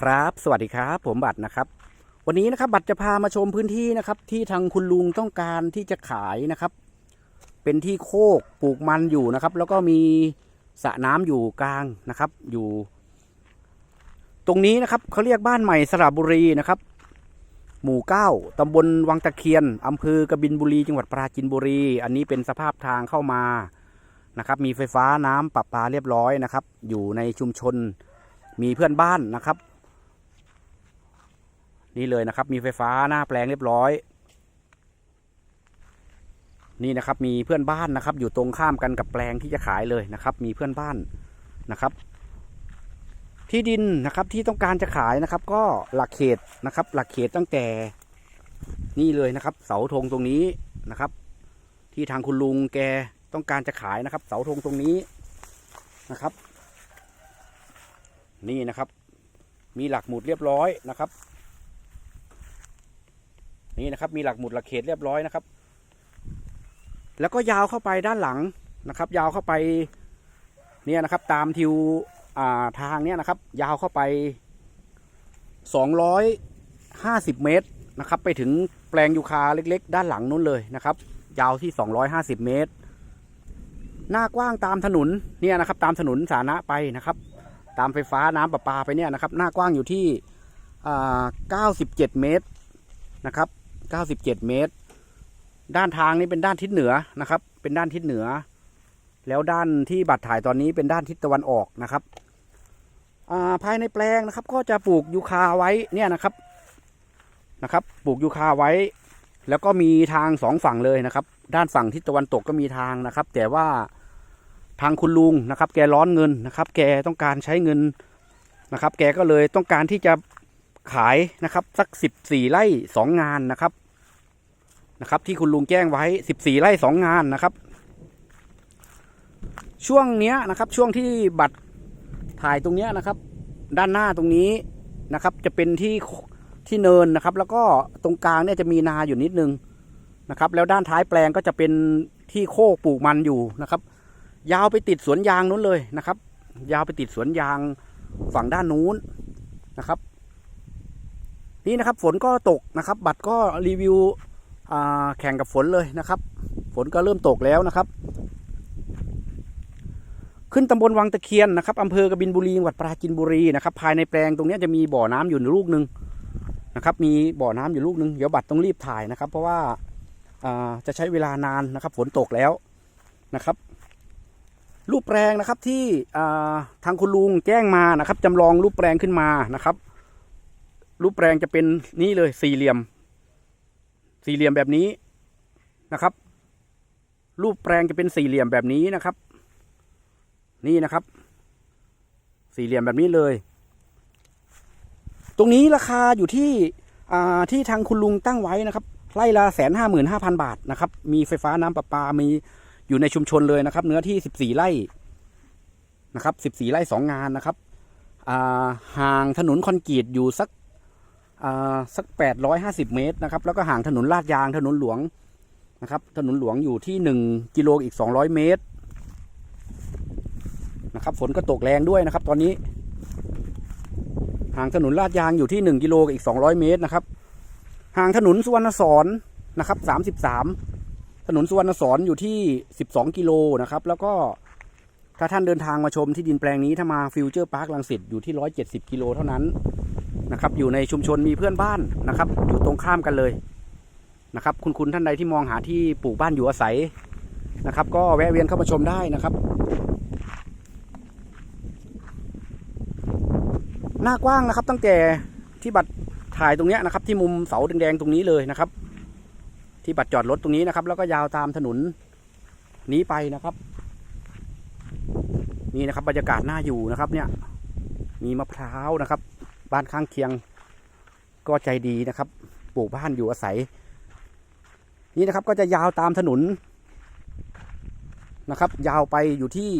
ครับ สวัสดีครับ ผมบัตรนะครับ วันนี้นะครับ บัตรจะพามาชมพื้นที่นะครับ ที่ทางคุณลุงต้องการที่จะขายนะครับ เป็นที่โคกปลูกมันอยู่นะครับ แล้วก็มีสระน้ำอยู่กลางนะครับ อยู่ ตรงนี้นะครับเขาเรียกบ้านใหม่สระบุรีนะครับ หมู่เก้าตำบลวังตะเคียนอำเภอกบินบุรี จังหวัดปราจีนบุรี อันนี้เป็นสภาพทางเข้ามานะครับ มีไฟฟ้าน้ำประปาเรียบร้อยนะครับ อยู่ในชุมชนมีเพื่อนบ้านนะครับ นี่เลยนะครับ มีไฟฟ้าหน้าแปลงเรียบร้อย นี่นะครับ มีเพื่อนบ้านนะครับ อยู่ตรงข้ามกันกับแปลงที่จะขายเลยนะครับ มีเพื่อนบ้านนะครับ ที่ดินนะครับที่ต้องการจะขายนะครับ ก็หลักเขตนะครับ หลักเขตตั้งแต่ นี่เลยนะครับ เสาธงตรงนี้นะครับ ที่ทางคุณลุงแกต้องการจะขายนะครับ เสาธงตรงนี้นะครับ นี่นะครับ มีหลักหมุดเรียบร้อยนะครับ นี่นะครับมีหลักหมุดหลักเขตเรียบร้อยนะครับ แล้วก็ยาวเข้าไปด้านหลังนะครับ ยาวเข้าไปเนี่ยนะครับ ตามทิวาทางเนี่ยนะครับ ยาวเข้าไป 250 เมตรนะครับ ไปถึงแปลงยูคาเล็ก ๆ ด้านหลังนู้นเลยนะครับ ยาวที่ 250 เมตร หน้ากว้างตามถนนเนี่ยนะครับ ตามถนนสาธารณะไปนะครับ ตามไฟฟ้าน้ำประปาไปเนี่ยนะครับ หน้ากว้างอยู่ที่อ่า97 เมตรนะครับ 97 เมตร ด้านทางนี้เป็นด้านทิศเหนือนะครับ เป็นด้านทิศเหนือ แล้วด้านที่บัตรถ่ายตอนนี้เป็นด้านทิศตะวันออกนะครับอ่าภายในแปลงนะครับ ก็จะปลูกยูคาไว้เนี่ยนะครับนะครับ ปลูกยูคาไว้ แล้วก็มีทางสองฝั่งเลยนะครับ ด้านฝั่งทิศตะวันตกก็มีทางนะครับ แต่ว่าทางคุณลุงนะครับ แกร้อนเงินนะครับ แกต้องการใช้เงินนะครับ แกก็เลยต้องการที่จะขายนะครับ สักสิบสี่ไร่สองงานนะครับ นะครับ ที่คุณลุงแจ้งไว้สิบสี่ไร่สองงานนะครับ ช่วงเนี้ยนะครับ ช่วงที่บัตรถ่ายตรงเนี้ยนะครับ ด้านหน้าตรงนี้นะครับ จะเป็นที่ที่เนินนะครับ แล้วก็ตรงกลางเนี่ยจะมีนาอยู่นิดนึงนะครับ แล้วด้านท้ายแปลงก็จะเป็นที่โคกปลูกมันอยู่นะครับ ยาวไปติดสวนยางนู้นเลยนะครับ ยาวไปติดสวนยางฝั่งด้านนู้นนะครับ นี่นะครับฝนก็ตกนะครับ บัตรก็รีวิว แข่งกับฝนเลยนะครับ ฝนก็เริ่มตกแล้วนะครับ ขึ้นตำบลวังตะเคียนนะครับอำเภอกบินบุรีจังหวัดปราจีนบุรีนะครับ ภายในแปลงตรงนี้จะมีบ่อน้ำอยู่ลูกหนึ่งนะครับ มีบ่อน้ำอยู่ลูกหนึ่งเดี๋ยวบัตรต้องรีบถ่ายนะครับ เพราะว่าจะใช้เวลานานนะครับ ฝนตกแล้วนะครับรูปแปลงนะครับที่ทางคุณลุงแจ้งมานะครับจำลองรูปแปลงขึ้นมานะครับ รูปแปลงจะเป็นนี่เลยสี่เหลี่ยม สี่เหลี่ยมแบบนี้นะครับ รูปแปลงจะเป็นสี่เหลี่ยมแบบนี้นะครับ นี่นะครับ สี่เหลี่ยมแบบนี้เลย ตรงนี้ราคาอยู่ที่ที่ทางคุณลุงตั้งไว้นะครับไร่ละแสนห้าหมื่นห้าพันบาทนะครับ มีไฟฟ้าน้ำประปา มีอยู่ในชุมชนเลยนะครับ เนื้อที่สิบสี่ไร่นะครับสิบสี่ไร่สองงานนะครับห่างถนนคอนกรีตอยู่สัก สัก 850 เมตรนะครับ แล้วก็ห่างถนนลาดยางถนนหลวงนะครับ ถนนหลวงอยู่ที่ 1 กิโลอีก 200 เมตรนะครับฝนก็ตกแรงด้วยนะครับ ตอนนี้ ห่างถนนลาดยางอยู่ที่ 1 กิโลอีก 200 เมตรนะครับ ห่างถนนสุวรรณสอนนะครับ 33 ถนนสุวรรณสอนอยู่ที่ 12 กิโลนะครับ แล้วก็ถ้าท่านเดินทางมาชมที่ดินแปลงนี้ถ้ามาฟิวเจอร์พาร์คลังสิตอยู่ที่ 170 กิโลเท่านั้น นะครับ อยู่ในชุมชนมีเพื่อนบ้านนะครับ อยู่ตรงข้ามกันเลยนะครับ คุณคุณท่านใดที่มองหาที่ปลูกบ้านอยู่อาศัยนะครับ ก็แวะเวียนเข้ามาชมได้นะครับ หน้ากว้างนะครับ ตั้งแต่ที่บัตรถ่ายตรงเนี้ยนะครับ ที่มุมเสาแดงๆตรงนี้เลยนะครับ ที่บัตรจอดรถตรงนี้นะครับ แล้วก็ยาวตามถนนนี้ไปนะครับนี่นะครับบรรยากาศน่าอยู่นะครับเนี่ยมีมะพร้าวนะครับ บ้านข้างเคียงก็ใจดีนะครับปลูกบ้านอยู่อาศัย นี่นะครับก็จะยาวตามถนนนะครับ ยาวไปอยู่ที่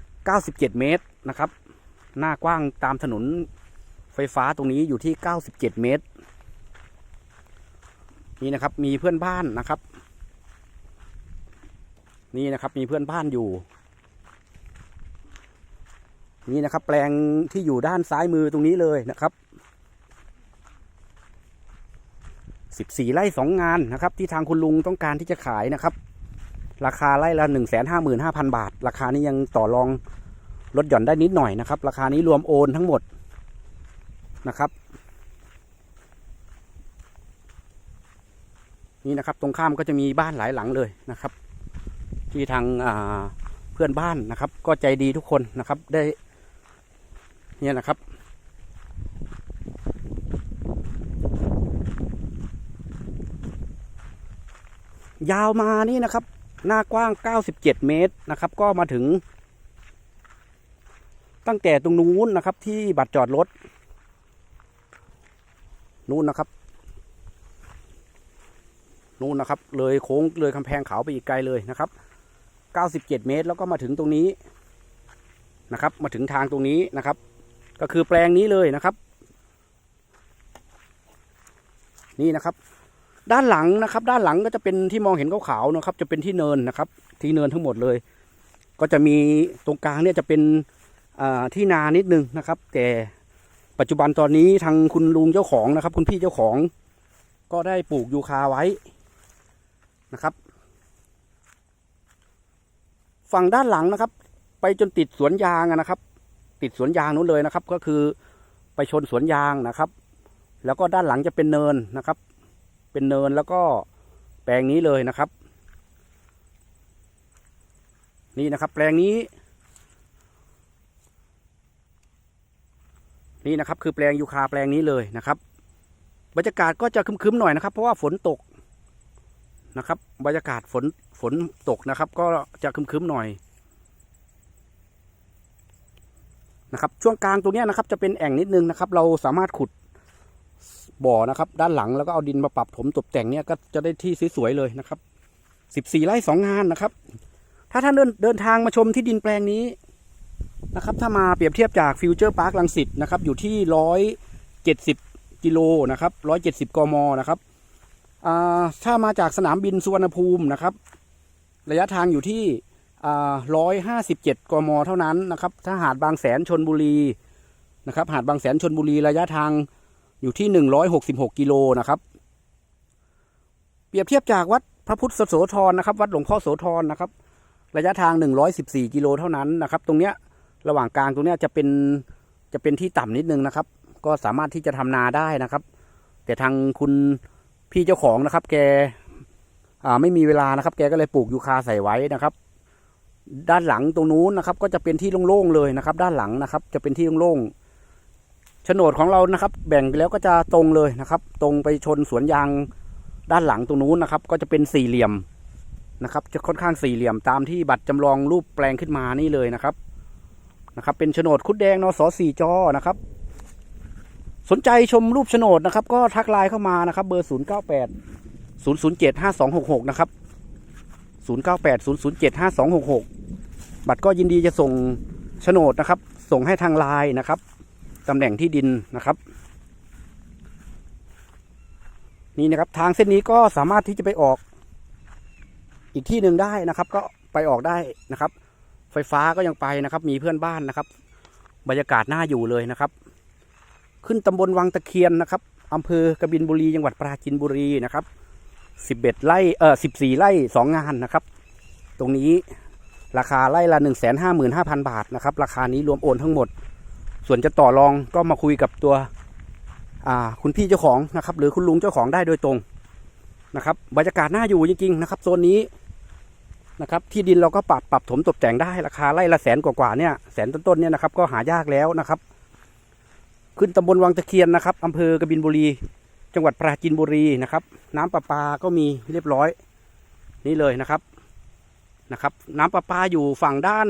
97 เมตรนะครับ หน้ากว้างตามถนนไฟฟ้าตรงนี้อยู่ที่ 97 เมตร นี่นะครับมีเพื่อนบ้านนะครับ นี่นะครับมีเพื่อนบ้านอยู่ นี่นะครับ แปลงที่อยู่ด้านซ้ายมือตรงนี้เลยนะครับสิบสี่ไร่สองงานนะครับ ที่ทางคุณลุงต้องการที่จะขายนะครับ ราคาไร่ละหนึ่งแสนห้าหมื่นห้าพันบาท ราคานี้ยังต่อรองลดหย่อนได้นิดหน่อยนะครับ ราคานี้รวมโอนทั้งหมดนะครับ นี่นะครับตรงข้ามก็จะมีบ้านหลายหลังเลยนะครับ ที่ทางเพื่อนบ้านนะครับ ก็ใจดีทุกคนนะครับ ได้ เนี่ยนะครับ ยาวมานี่นะครับ หน้ากว้าง 97 เมตรนะครับ ก็มาถึง ตั้งแต่ตรงนู้นนะครับ ที่บัตรจอดรถนู้นนะครับนู้นนะครับ เลยโค้งเลยกำแพงเขาไปอีกไกลเลยนะครับ 97 เมตร แล้วก็มาถึงตรงนี้นะครับ มาถึงทางตรงนี้นะครับ ก็คือแปลงนี้เลยนะครับ นี่นะครับ ด้านหลังนะครับ ด้านหลังก็จะเป็นที่มองเห็นขาวๆนะครับ จะเป็นที่เนินนะครับ ที่เนินทั้งหมดเลย ก็จะมีตรงกลางเนี่ยจะเป็นที่นานิดนึงนะครับ แต่ปัจจุบันตอนนี้ทางคุณลุงเจ้าของนะครับ คุณพี่เจ้าของ ก็ได้ปลูกยูคาไว้นะครับ ฝั่งด้านหลังนะครับ ไปจนติดสวนยางนะครับ ติดสวนยางนู้นเลยนะครับ ก็คือไปชนสวนยางนะครับ แล้วก็ด้านหลังจะเป็นเนินนะครับ เป็นเนินแล้วก็แปลงนี้เลยนะครับ นี่นะครับ แปลงนี้ นี่นะครับคือแปลงยูคาแปลงนี้เลยนะครับบรรยากาศก็จะคึมๆหน่อยนะครับ เพราะว่าฝนตกนะครับ บรรยากาศฝนฝนตกนะครับ ก็จะคึมๆหน่อย นะครับช่วงกลางตรงนี้นะครับจะเป็นแอ่งนิดนึงนะครับ เราสามารถขุดบ่อนะครับ ด้านหลังแล้วก็เอาดินมาปรับถมตกแต่งเนี่ยก็จะได้ที่สวยๆเลยนะครับสิบสี่ไร่สองงานนะครับ ถ้าท่านเดินเดินทางมาชมที่ดินแปลงนี้นะครับ ถ้ามาเปรียบเทียบจากฟิวเจอร์พาร์คลังสิตนะครับ อยู่ที่ร้อยเจ็ดสิบกิโลนะครับร้อยเจ็ดสิบกมนะครับถ้ามาจากสนามบินสุวรรณภูมินะครับ ระยะทางอยู่ที่ ร้อยห้าสิบเจ็ดกมเท่านั้นนะครับ ถ้าหาดบางแสนชนบุรีนะครับ หาดบางแสนชนบุรีระยะทางอยู่ที่หนึ่งร้อยหกสิบหกกิโลนะครับ เปรียบเทียบจากวัดพระพุทธโสธรนะครับ วัดหลวงพ่อโสธรนะครับ ระยะทางหนึ่งร้อยสิบสี่กิโลเท่านั้นนะครับ ตรงเนี้ยระหว่างกลางตรงเนี้ยจะเป็นจะเป็นที่ต่ำนิดนึงนะครับ ก็สามารถที่จะทำนาได้นะครับ แต่ทางคุณพี่เจ้าของนะครับ แกไม่มีเวลานะครับ แกก็เลยปลูกยูคาใส่ไว้นะครับ ด้านหลังตรงนู้นนะครับ ก็จะเป็นที่โล่งๆเลยนะครับ ด้านหลังนะครับ จะเป็นที่โล่งๆโฉนดของเรานะครับ แบ่งไปแล้วก็จะตรงเลยนะครับ ตรงไปชนสวนยางด้านหลังตรงนู้นนะครับ ก็จะเป็นสี่เหลี่ยมนะครับ จะค่อนข้างสี่เหลี่ยมตามที่บัตรจำลองรูปแปลงขึ้นมานี่เลยนะครับนะครับ เป็นโฉนดคุดแดงนสสี่จอนะครับ สนใจชมรูปโฉนดนะครับ ก็ทักไลน์เข้ามานะครับ เบอร์ศูนย์เก้าแปดศูนย์ศูนย์เจ็ดห้าสองหกหกนะครับ ศูนย์เก้าแปดศูนย์ศูนย์เจ็ดห้าสองหกหกบัตรก็ยินดีจะส่งโฉนดนะครับ ส่งให้ทางไลน์นะครับตำแหน่งที่ดินนะครับ นี่นะครับทางเส้นนี้ก็สามารถที่จะไปออกอีกที่หนึ่งได้นะครับ ก็ไปออกได้นะครับ ไฟฟ้าก็ยังไปนะครับ มีเพื่อนบ้านนะครับ บรรยากาศน่าอยู่เลยนะครับ ขึ้นตำบลวังตะเคียนนะครับอำเภอกบินบุรีจังหวัดปราจีนบุรีนะครับ สิบเอ็ดไร่เออสิบสี่ไร่สองงานนะครับ ตรงนี้ราคาไร่ละหนึ่งแสนห้าหมื่นห้าพันบาทนะครับ ราคานี้รวมโอนทั้งหมด ส่วนจะต่อรองก็มาคุยกับตัวอ่าคุณพี่เจ้าของนะครับ หรือคุณลุงเจ้าของได้โดยตรงนะครับบรรยากาศน่าอยู่จริงๆนะครับโซนนี้นะครับ ที่ดินเราก็ปรับปรับถมตกแต่งได้ราคาไร่ละแสนกว่าๆเนี่ยแสนต้นๆเนี่ยนะครับ ก็หายากแล้วนะครับ ขึ้นตำบลวังตะเคียนนะครับอำเภอกบินบุรี จังหวัดปราจีนบุรีนะครับ น้ำประปาก็มีเรียบร้อย นี่เลยนะครับนะครับ น้ำประปาอยู่ฝั่งด้าน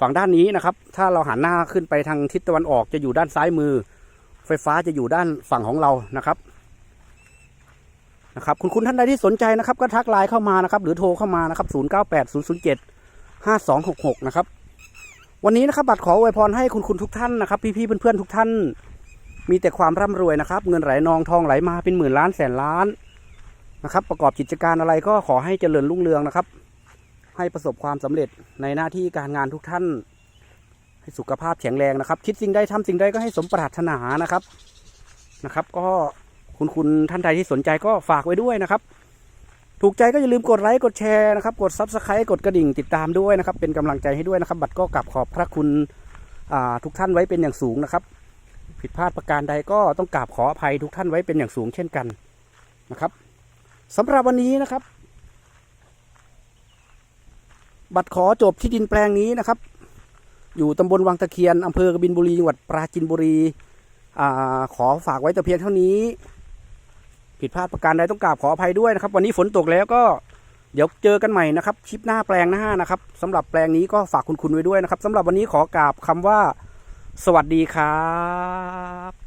ฝั่งด้านนี้นะครับ ถ้าเราหันหน้าขึ้นไปทางทิศตะวันออกจะอยู่ด้านซ้ายมือ ไฟฟ้าจะอยู่ด้านฝั่งของเรานะครับนะครับคุณคุณท่านใดที่สนใจนะครับ ก็ทักไลน์เข้ามานะครับ หรือโทรเข้ามานะครับ 0 9 8 0 0 7 5 2 6 6 นะครับ วันนี้นะครับบัตรขออวยพรให้คุณคุณทุกท่านนะครับ พี่ๆเพื่อนๆทุกท่าน มีแต่ความร่ำรวยนะครับ เงินไหลนองทองไหลมาเป็นหมื่นล้านแสนล้านนะครับ ประกอบกิจการอะไรก็ขอให้เจริญรุ่งเรืองนะครับ ให้ประสบความสำเร็จในหน้าที่การงานทุกท่าน ให้สุขภาพแข็งแรงนะครับ คิดสิ่งใดทำสิ่งใดก็ให้สมปรารถนานะครับนะครับ ก็คุณคุณท่านใดที่สนใจก็ฝากไว้ด้วยนะครับ ถูกใจก็อย่าลืมกดไลค์กดแชร์นะครับ กดซับสไครต์กดกระดิ่งติดตามด้วยนะครับ เป็นกำลังใจให้ด้วยนะครับ บัตรก็กลับขอบพระคุณอ่าทุกท่านไว้เป็นอย่างสูงนะครับ ผิดพลาดประการใดก็ต้องกราบขออภัยทุกท่านไว้เป็นอย่างสูงเช่นกันนะครับสำหรับวันนี้นะครับ บัตรขอจบที่ดินแปลงนี้นะครับ อยู่ตำบลวังตะเคียนอำเภอกบินบุรีจังหวัดปราจินบุรีอขอฝากไว้แต่เพียงเท่านี้ ผิดพลาดประการใดต้องกราบขออภัยด้วยนะครับ วันนี้ฝนตกแล้วก็เดี๋ยวเจอกันใหม่นะครับคลิปหน้าแปลงหน้านะครับสำหรับแปลงนี้ก็ฝากคุณคุณไว้ด้วยนะครับสำหรับวันนี้ขอกราบคำว่า สวัสดีครับ